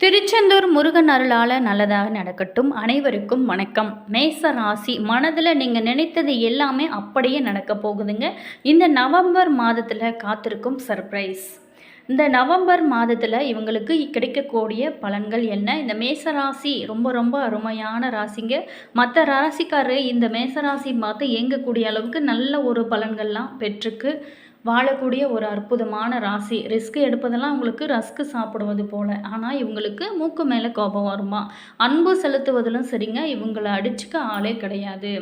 திருச்செந்தூர் முருகன் அருளால் நல்லதாக நடக்கட்டும். அனைவருக்கும் வணக்கம். மேச ராசி மனதில் நீங்கள் நினைத்தது எல்லாமே அப்படியே நடக்க போகுதுங்க. இந்த நவம்பர் மாதத்தில் காத்திருக்கும் சர்ப்ரைஸ் இந்த நவம்பர் மாதத்தில் இவங்களுக்கு கிடைக்கக்கூடிய பலன்கள் என்ன? இந்த மேச ராசி ரொம்ப ரொம்ப அருமையான ராசிங்க. மற்ற ராசிக்காரர் இந்த மேச ராசி பார்த்து இயங்கக்கூடிய அளவுக்கு நல்ல ஒரு பலன்கள்லாம் பெற்றுக்கு வாழக்கூடிய ஒரு அற்புதமான ராசி. ரிஸ்க் எடுப்பதெல்லாம் உங்களுக்கு ரஸ்க்கு சாப்பிடுவது போல். ஆனால் இவங்களுக்கு மூக்கு மேலே கோபம் வருமா? அன்பு செலுத்துவதிலும் சரிங்க. இவங்களை அடிச்சுக்க ஆளே கிடையாது.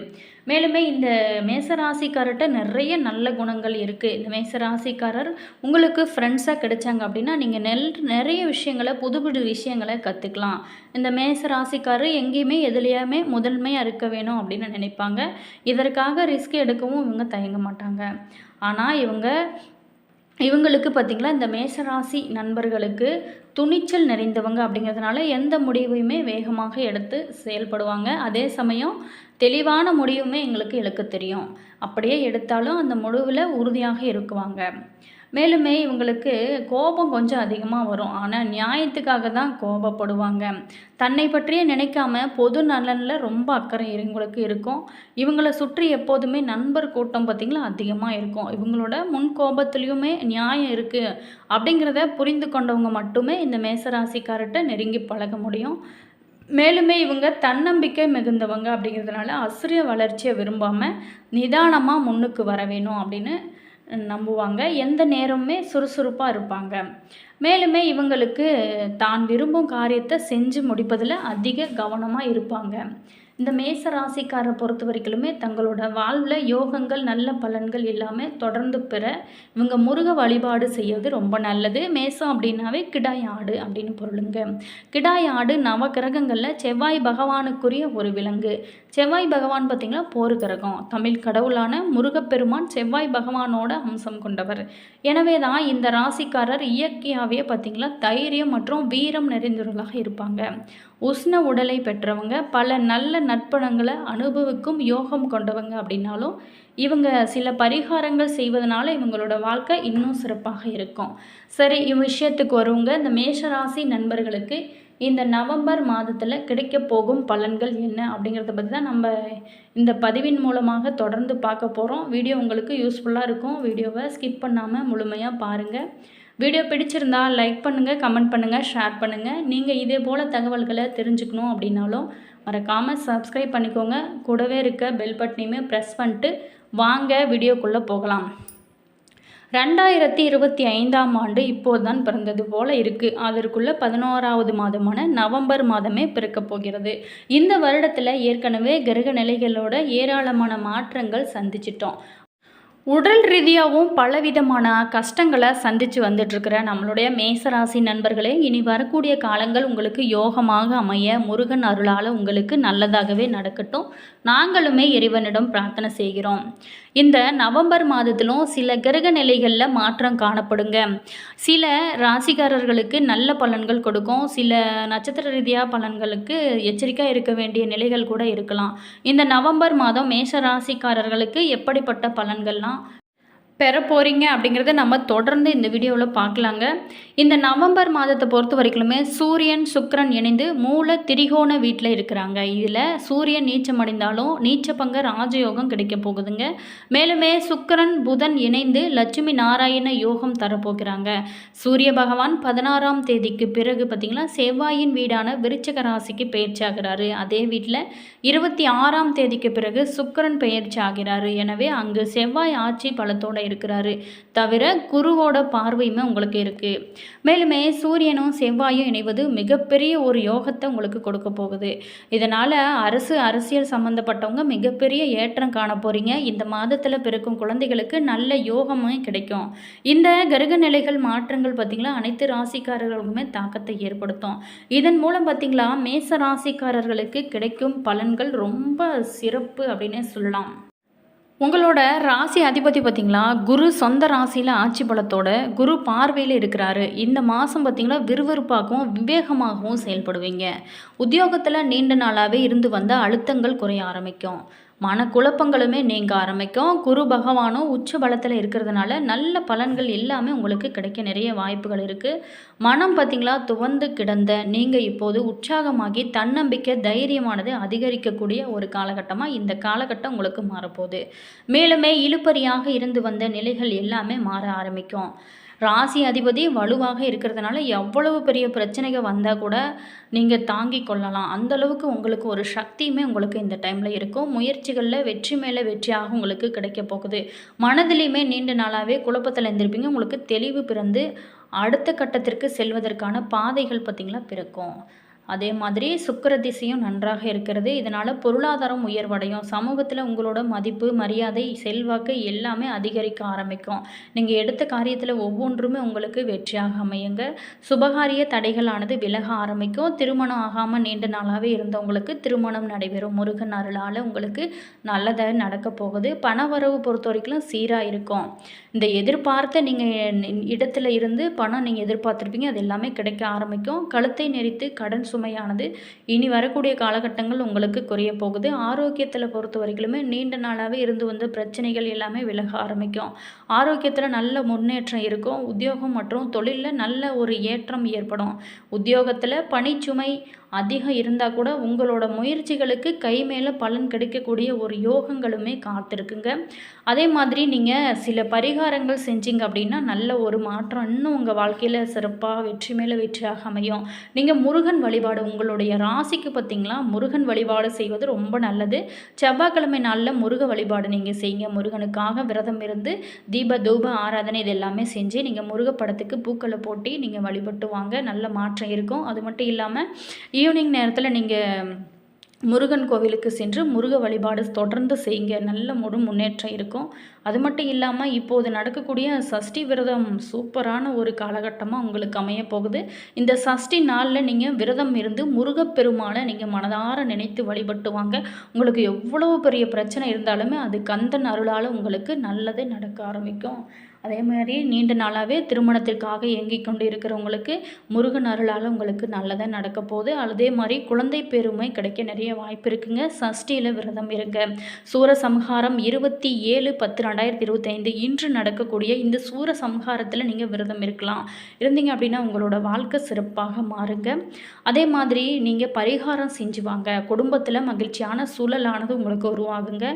மேலுமே இந்த மேசராசிக்காரர்கிட்ட நிறைய நல்ல குணங்கள் இருக்குது இந்த மேசராசிக்காரர் உங்களுக்கு ஃப்ரெண்ட்ஸாக கிடைச்சாங்க அப்படின்னா நீங்கள் நெல் நிறைய விஷயங்களை புது புது விஷயங்களை கற்றுக்கலாம் இந்த மேசராசிக்காரர் எங்கேயுமே எதுலேயுமே முதன்மையாக இருக்க வேணும் அப்படின்னு நினைப்பாங்க. இதற்காக ரிஸ்க் எடுக்கவும் இவங்க தயங்க மாட்டாங்க. ஆனால் இவங்க இவங்களுக்கு பார்த்திங்களா இந்த மேசராசி நண்பர்களுக்கு துணிச்சல் நிறைந்தவங்க அப்படிங்கிறதுனால எந்த முடிவையுமே வேகமாக எடுத்து செயல்படுவாங்க. அதே சமயம் தெளிவான முடிவுமே எங்களுக்கு இழுக்க தெரியும். அப்படியே எடுத்தாலும் அந்த முடிவில் உறுதியாக இருக்குவாங்க. மேலுமே இவங்களுக்கு கோபம் கொஞ்சம் அதிகமாக வரும். ஆனால் நியாயத்துக்காக தான் கோபப்படுவாங்க. தன்னை பற்றியே நினைக்காம பொது நலனில் ரொம்ப அக்கறை இவங்களுக்கு இருக்கும். இவங்கள சுற்றி எப்போதுமே நண்பர் கூட்டம் பார்த்திங்களா? அதிகமாக இருக்கும். இவங்களோட முன் கோபத்துலேயுமே நியாயம் இருக்குது அப்படிங்கிறத புரிந்து கொண்டவங்க மட்டுமே இந்த மேசராசிக்காரர்கிட்ட நெருங்கி பழக முடியும். மேலுமே இவங்க தன்னம்பிக்கை மிகுந்தவங்க அப்படிங்கிறதுனால அசுரிய வளர்ச்சியை விரும்பாமல் நிதானமாக முன்னுக்கு வர வேணும் அப்படின்னு நம்புவாங்க. எந்த நேரமுமே சுறுசுறுப்பாக இருப்பாங்க. மேலுமே இவங்களுக்கு தான் விரும்பும் காரியத்தை செஞ்சு முடிப்பதில் அதிக கவனமாக இருப்பாங்க. இந்த மேச ராசிக்காரை பொறுத்த வரைக்குமே தங்களோட வாழ்வில் யோகங்கள் நல்ல பலன்கள் எல்லாமே தொடர்ந்து பெற இவங்க முருக வழிபாடு செய்யறது ரொம்ப நல்லது. மேசம் அப்படின்னாவே கிடாய் ஆடு அப்படின்னு பொருளுங்க. கிடாய் ஆடு நவ கிரகங்களில் செவ்வாய் பகவானுக்குரிய ஒரு விலங்கு. செவ்வாய் பகவான் பார்த்திங்கன்னா போருக்கு கிரகம். தமிழ் கடவுளான முருகப்பெருமான் செவ்வாய் பகவானோட அம்சம் கொண்டவர். எனவே தான் இந்த ராசிக்காரர் இயற்கையாகவே பார்த்திங்களா தைரியம் மற்றும் வீரம் நிறைந்தவர்களாக இருப்பாங்க. உஷ்ண உடலை பெற்றவங்க பல நல்ல நட்பணங்களை அனுபவிக்கும் யோகம் கொண்டவங்க அப்படின்னாலும் இவங்க சில பரிகாரங்கள் செய்வதனால இவங்களோட வாழ்க்கை இன்னும் சிறப்பாக இருக்கும். சரி இவ் விஷயத்துக்கு வருவங்க. இந்த மேஷராசி நண்பர்களுக்கு இந்த நவம்பர் மாதத்தில் கிடைக்க போகும் பலன்கள் என்ன அப்படிங்கிறத பற்றி தான் நம்ம இந்த பதிவின் மூலமாக தொடர்ந்து பார்க்க போகிறோம் வீடியோ உங்களுக்கு யூஸ்ஃபுல்லாக இருக்கும். வீடியோவை ஸ்கிப் பண்ணாமல் முழுமையாக பாருங்கள் வீடியோ பிடிச்சிருந்தா லைக் பண்ணுங்கள் கமெண்ட் பண்ணுங்கள் ஷேர் பண்ணுங்கள் நீங்கள் இதே போல் தகவல்களை தெரிஞ்சுக்கணும் அப்படின்னாலும் மறக்காமல் சப்ஸ்கிரைப் பண்ணிக்கோங்க. கூடவே இருக்க பெல் பட்டனையுமே ப்ரெஸ் பண்ணிட்டு வாங்க வீடியோக்குள்ளே போகலாம். ரெண்டாயிரத்தி இருபத்தி ஐந்தாம் ஆண்டு இப்போதுதான் பிறந்தது போல இருக்குது அதற்குள்ள பதினோராவது மாதமான நவம்பர் மாதமே பிறக்கப் போகிறது. இந்த வருடத்தில் ஏற்கனவே கிரக நிலைகளோட ஏராளமான மாற்றங்கள் சந்திச்சிட்டோம். உடல் ரீதியாகவும் பலவிதமான கஷ்டங்களை சந்தித்து வந்துட்டுருக்கிற நம்மளுடைய மேசராசி நண்பர்களே இனி வரக்கூடிய காலங்கள் உங்களுக்கு யோகமாக அமைய முருகன் அருளால் உங்களுக்கு நல்லதாகவே நடக்கட்டும். நாங்களுமே இறைவனிடம் பிரார்த்தனை செய்கிறோம். இந்த நவம்பர் மாதத்திலும் சில கிரக நிலைகளில் மாற்றம் காணப்படுங்க. சில ராசிக்காரர்களுக்கு நல்ல பலன்கள் கொடுக்கும். சில நட்சத்திர ரீதியாக பலன்களுக்கு எச்சரிக்கையாக இருக்க வேண்டிய நிலைகள் கூட இருக்கலாம். இந்த நவம்பர் மாதம் மேஷ ராசிக்காரர்களுக்கு எப்படிப்பட்ட பலன்கள்லாம் பெற போகிறீங்க அப்படிங்கிறத நம்ம தொடர்ந்து இந்த வீடியோவில் பார்க்கலாங்க. இந்த நவம்பர் மாதத்தை பொறுத்த வரைக்குமே சூரியன் சுக்கரன் இணைந்து மூல திரிகோண வீட்டில் இருக்கிறாங்க. இதில் சூரியன் நீச்சம் அடைந்தாலும் நீச்ச பங்க ராஜயோகம் கிடைக்க போகுதுங்க. மேலுமே சுக்கரன் புதன் இணைந்து லட்சுமி நாராயண யோகம் தரப்போகிறாங்க. சூரிய பகவான் பதினாறாம் தேதிக்கு பிறகு பார்த்திங்களா செவ்வாயின் வீடான விருச்சக ராசிக்கு பயிற்சியாகிறாரு அதே வீட்டில் இருபத்தி ஆறாம் தேதிக்கு பிறகு சுக்கரன் பயிற்சி ஆகிறாரு எனவே அங்கு செவ்வாய் ஆட்சி பலத்தோட இருக்கிறாரு. தவிர குருவோட பார்வையுமே உங்களுக்கு இருக்குது மேலுமே சூரியனும் செவ்வாயும் இணைவது மிகப்பெரிய ஒரு யோகத்தை உங்களுக்கு கொடுக்க போகுது. இதனால் அரசு அரசியல் சம்மந்தப்பட்டவங்க மிகப்பெரிய ஏற்றம் காண போகிறீங்க இந்த மாதத்தில் பிறக்கும் குழந்தைகளுக்கு நல்ல யோகமும் கிடைக்கும். இந்த கருக நிலைகள் மாற்றங்கள் பார்த்திங்களா அனைத்து ராசிக்காரர்களுக்குமே தாக்கத்தை ஏற்படுத்தும். இதன் மூலம் பார்த்திங்களா மேச ராசிக்காரர்களுக்கு கிடைக்கும் பலன்கள் ரொம்ப சிறப்பு அப்படின்னே சொல்லலாம். உங்களோட ராசி அதிபதி பார்த்திங்களா குரு சொந்த ராசியில் ஆட்சி பலத்தோட குரு பார்வையில் இருக்கிறாரு. இந்த மாதம் பார்த்திங்களா விறுவிறுப்பாகவும் விவேகமாகவும் செயல்படுவீங்க. உத்தியோகத்தில் நீண்ட நாளாகவே இருந்து வந்த அழுத்தங்கள் குறைய ஆரம்பிக்கும். மனக்குழப்பங்களுமே நீங்க ஆரம்பிக்கும். குரு பகவானும் உச்ச பலத்தில் இருக்கிறதுனால நல்ல பலன்கள் எல்லாமே உங்களுக்கு கிடைக்க நிறைய வாய்ப்புகள் இருக்குது மனம் பார்த்திங்களா துவந்து கிடந்த நீங்கள் இப்போது உற்சாகமாகி தன்னம்பிக்கை தைரியமானது அதிகரிக்கக்கூடிய ஒரு காலகட்டமாக இந்த காலகட்டம் உங்களுக்கு மாறப்போகுது. மேலுமே இழுபறியாக இருந்து வந்த நிலைகள் எல்லாமே மாற ஆரம்பிக்கும். ராசி அதிபதி வலுவாக இருக்கிறதுனால எவ்வளவு பெரிய பிரச்சனைகள் வந்தால் கூட நீங்கள் தாங்கி கொள்ளலாம். அந்தளவுக்கு உங்களுக்கு ஒரு சக்தியுமே உங்களுக்கு இந்த டைமில் இருக்கும். முயற்சிகளில் வெற்றி மேலே வெற்றியாக உங்களுக்கு கிடைக்க போகுது. மனதிலையுமே நீண்ட நாளாகவே குழப்பத்தில் இருந்திருப்பீங்க. உங்களுக்கு தெளிவு பிறந்து அடுத்த கட்டத்திற்கு செல்வதற்கான பாதைகள் பார்த்திங்களா பிறக்கும். அதே மாதிரி சுக்கர திசையும் நன்றாக இருக்கிறது. இதனால் பொருளாதாரம் உயர்வடையும். சமூகத்தில் உங்களோட மதிப்பு மரியாதை செல்வாக்கு எல்லாமே அதிகரிக்க ஆரம்பிக்கும். நீங்கள் எடுத்த காரியத்தில் ஒவ்வொன்றுமே உங்களுக்கு வெற்றியாக அமையுங்க. சுபகாரிய தடைகளானது விலக ஆரம்பிக்கும். திருமணம் ஆகாமல் நீண்ட நாளாகவே இருந்தவங்களுக்கு திருமணம் நடைபெறும். முருகன் அருளால் உங்களுக்கு நல்லதாக நடக்க போகுது. பண வரவு பொறுத்த வரைக்கும் சீராக இருக்கும். இந்த எதிர்பார்த்த நீங்கள் இடத்துல இருந்து பணம் நீங்கள் எதிர்பார்த்துருப்பீங்க. அது எல்லாமே கிடைக்க ஆரம்பிக்கும். கழுத்தை நெறித்து கடன் சுமையானது. இனி வரக்கூடிய காலகட்டங்கள் உங்களுக்கு குறைய போகுது. ஆரோக்கியத்தில் பொறுத்த வரைக்குமே நீண்ட நாளாகவே இருந்து வந்த பிரச்சனைகள் எல்லாமே விலக ஆரம்பிக்கும். ஆரோக்கியத்தில் நல்ல முன்னேற்றம் இருக்கும். உத்தியோகம் மற்றும் தொழிலில் நல்ல ஒரு ஏற்றம் ஏற்படும். உத்தியோகத்தில் பணிச்சுமை அதிகம் இருந்தால் கூட உங்களோட முயற்சிகளுக்கு கை மேலே பலன் கிடைக்கக்கூடிய ஒரு யோகங்களுமே காத்திருக்குங்க. அதே மாதிரி நீங்கள் சில பரிகாரங்கள் செஞ்சீங்க அப்படின்னா நல்ல ஒரு மாற்றம். இன்னும் உங்கள் வாழ்க்கையில் சிறப்பாக வெற்றி மேலே வெற்றியாக அமையும். நீங்கள் முருகன் வழிபாடு உங்களுடைய ராசிக்கு பார்த்திங்களா முருகன் வழிபாடு செய்வது ரொம்ப நல்லது. செவ்வாய்க்கிழமை நாளில் முருக வழிபாடு நீங்கள் செய்யுங்க. முருகனுக்காக விரதம் இருந்து தீப தூப ஆராதனை இது எல்லாமே செஞ்சு நீங்கள் முருகப்படத்துக்கு பூக்களை போட்டி நீங்கள் வழிபட்டு வாங்க. நல்ல மாற்றம் இருக்கும். அது மட்டும் இல்லாமல் ஈவினிங் நேரத்தில் நீங்கள் முருகன் கோவிலுக்கு சென்று முருக வழிபாடு தொடர்ந்து செய்யுங்க. நல்ல முழு முன்னேற்றம் இருக்கும். அது மட்டும் இல்லாமல் இப்போது நடக்கக்கூடிய சஷ்டி விரதம் சூப்பரான ஒரு காலகட்டமாக உங்களுக்கு அமைய போகுது. இந்த சஷ்டி நாளில் நீங்கள் விரதம் இருந்து முருகப்பெருமானை நீங்கள் மனதார நினைத்து வழிபட்டு வாங்க. உங்களுக்கு எவ்வளோ பெரிய பிரச்சனை இருந்தாலுமே அது கந்தன் அருளால் உங்களுக்கு நல்லதே நடக்க ஆரம்பிக்கும். அதே மாதிரி நீண்ட நாளாகவே திருமணத்திற்காக இயங்கிக் கொண்டு இருக்கிறவங்களுக்கு முருகன் அருளால் உங்களுக்கு நல்லதாக நடக்க போகுது. அதே மாதிரி குழந்தை பெருமை கிடைக்க நிறைய வாய்ப்பு இருக்குங்க. சஷ்டியில் விரதம் இருங்க. சூரசம்ஹாரம் இருபத்தி ஏழு பத்து ரெண்டாயிரத்தி இருபத்தைந்து இன்று நடக்கக்கூடிய இந்த சூர சம்ஹாரத்தில் நீங்கள் விரதம் இருக்கலாம். இருந்தீங்க அப்படின்னா உங்களோட வாழ்க்கை சிறப்பாக மாறுங்க. அதே மாதிரி நீங்கள் பரிகாரம் செஞ்சு வாங்க. குடும்பத்தில் மகிழ்ச்சியான சூழலானது உங்களுக்கு உருவாகுங்க.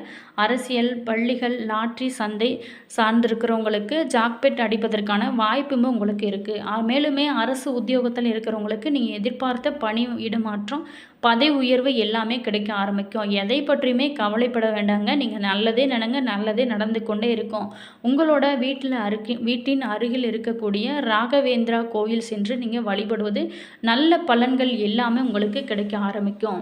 அரசியல் பள்ளிகள் லாட்ரி சந்தை சார்ந்திருக்கிறவங்களுக்கு ஜாக்பெட் அடிப்பதற்கான வாய்ப்புமே உங்களுக்கு இருக்குது மேலுமே அரசு உத்தியோகத்தில் இருக்கிறவங்களுக்கு நீங்கள் எதிர்பார்த்த பணி இடமாற்றம் பதவி உயர்வு எல்லாமே கிடைக்க ஆரம்பிக்கும். எதை பற்றியுமே கவலைப்பட வேண்டாங்க. நீங்கள் நல்லதே நினைங்க. நல்லதே நடந்து கொண்டே இருக்கும். உங்களோட வீட்டில் அருகி வீட்டின் அருகில் இருக்கக்கூடிய ராகவேந்திரா கோயில் சென்று நீங்கள் வழிபடுவது நல்ல பலன்கள் எல்லாமே உங்களுக்கு கிடைக்க ஆரம்பிக்கும்.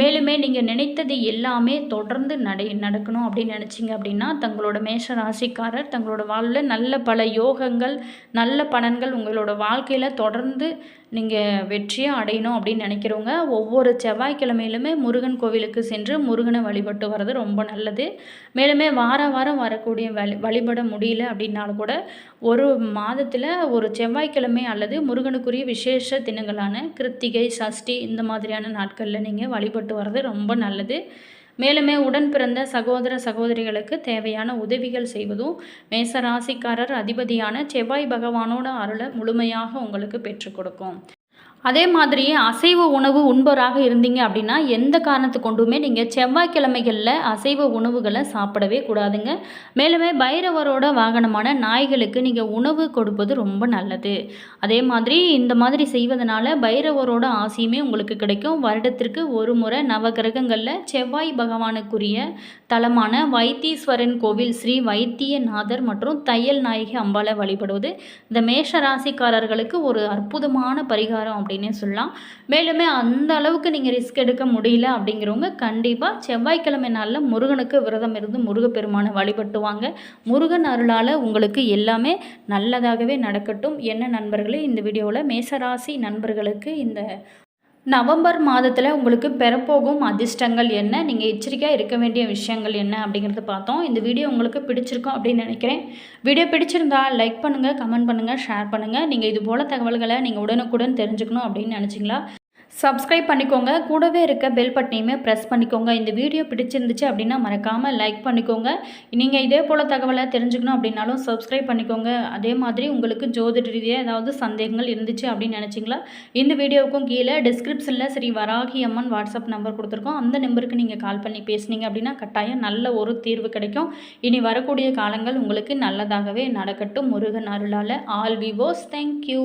மேலுமே நீங்கள் நினைத்தது எல்லாமே தொடர்ந்து நடை நடக்கணும் அப்படின்னு நினச்சிங்க அப்படின்னா தங்களோட மேஷ ராசிக்காரர் தங்களோட வாழ்வில் நல்ல பல யோகங்கள் நல்ல பலன்கள் உங்களோட வாழ்க்கையில் தொடர்ந்து நீங்கள் வெற்றியாக அடையணும் அப்படின்னு நினைக்கிறவங்க ஒவ்வொரு செவ்வாய்க்கிழமையிலுமே முருகன் கோவிலுக்கு சென்று முருகனை வழிபட்டு வர்றது ரொம்ப நல்லது. மேலுமே வார வாரம் வரக்கூடிய வழி வழிபட முடியல அப்படின்னாலும் கூட ஒரு மாதத்தில் ஒரு செவ்வாய்க்கிழமை அல்லது முருகனுக்குரிய விசேஷ தினங்களான கிருத்திகை சஷ்டி இந்த மாதிரியான நாட்களில் நீங்கள் வழிபட்டு வர்றது ரொம்ப நல்லது. மேலுமே உடன் பிறந்த சகோதர சகோதரிகளுக்கு தேவையான உதவிகள் செய்வதும் மேச ராசிக்காரர் அதிபதியான செவ்வாய் பகவானோட அருளை முழுமையாக உங்களுக்கு பெற்றுக் கொடுக்கும். அதே மாதிரி அசைவ உணவு உண்பராக இருந்தீங்க அப்படின்னா எந்த காரணத்து கொண்டுமே நீங்கள் செவ்வாய்க்கிழமைகளில் அசைவ உணவுகளை சாப்பிடவே கூடாதுங்க. மேலுமே பைரவரோட வாகனமான நாய்களுக்கு நீங்கள் உணவு கொடுப்பது ரொம்ப நல்லது. அதே மாதிரி இந்த மாதிரி செய்வதனால பைரவரோட ஆசையுமே உங்களுக்கு கிடைக்கும். வருடத்திற்கு ஒரு முறை நவகிரகங்களில் செவ்வாய் பகவானுக்குரிய தலமான வைத்தீஸ்வரன் கோவில் ஸ்ரீ வைத்தியநாதர் மற்றும் தையல் நாயகி அம்பாலை வழிபடுவது இந்த மேஷ ராசிக்காரர்களுக்கு ஒரு அற்புதமான பரிகாரம் அப்படின்னே சொல்லலாம். மேலுமே அந்த அளவுக்கு நீங்கள் ரிஸ்க் எடுக்க முடியல அப்படிங்கிறவங்க கண்டிப்பாக செவ்வாய்க்கிழமை நாளில் முருகனுக்கு விரதம் இருந்து முருகப்பெருமானை வழிபட்டுவாங்க. முருகன் அருளால் உங்களுக்கு எல்லாமே நல்லதாகவே நடக்கட்டும். என்ன நண்பர்களே இந்த வீடியோவில் மேசராசி நண்பர்களுக்கு இந்த நவம்பர் மாதத்தில் உங்களுக்கு பெறப்போகும் அதிர்ஷ்டங்கள் என்ன? நீங்கள் எச்சரிக்கையாக இருக்க வேண்டிய விஷயங்கள் என்ன அப்படிங்கிறத பார்த்தோம். இந்த வீடியோ உங்களுக்கு பிடிச்சிருக்கும் அப்படின்னு நினைக்கிறேன். வீடியோ பிடிச்சிருந்தா லைக் பண்ணுங்கள் கமெண்ட் பண்ணுங்கள் ஷேர் பண்ணுங்கள் நீங்கள் இது போல் தகவல்களை நீங்கள் உடனுக்குடன் தெரிஞ்சுக்கணும் அப்படின்னு நினச்சிங்களா? சப்ஸ்கிரைப் பண்ணிக்கோங்க. கூடவே இருக்க பெல் பட்டனையுமே ப்ரெஸ் பண்ணிக்கோங்க. இந்த வீடியோ பிடிச்சிருந்துச்சு அப்படின்னா மறக்காமல் லைக் பண்ணிக்கோங்க. நீங்கள் இதே போல் தகவலை தெரிஞ்சுக்கணும் அப்படின்னாலும் சப்ஸ்கிரைப் பண்ணிக்கோங்க. அதே மாதிரி உங்களுக்கு ஜோதிட ரீதியாக ஏதாவது சந்தேகங்கள் இருந்துச்சு அப்படின்னு நினச்சிங்களா? இந்த வீடியோவுக்கும் கீழே டிஸ்கிரிப்ஷனில் ஸ்ரீ வராகி அம்மன் வாட்ஸ்அப் நம்பர் கொடுத்துருக்கோம். அந்த நம்பருக்கு நீங்கள் கால் பண்ணி பேசுனீங்க அப்படின்னா கட்டாயம் நல்ல ஒரு தீர்வு கிடைக்கும். இனி வரக்கூடிய காலங்கள் உங்களுக்கு நல்லதாகவே நடக்கட்டும். முருகன் அருளால். All விவோஸ் thank you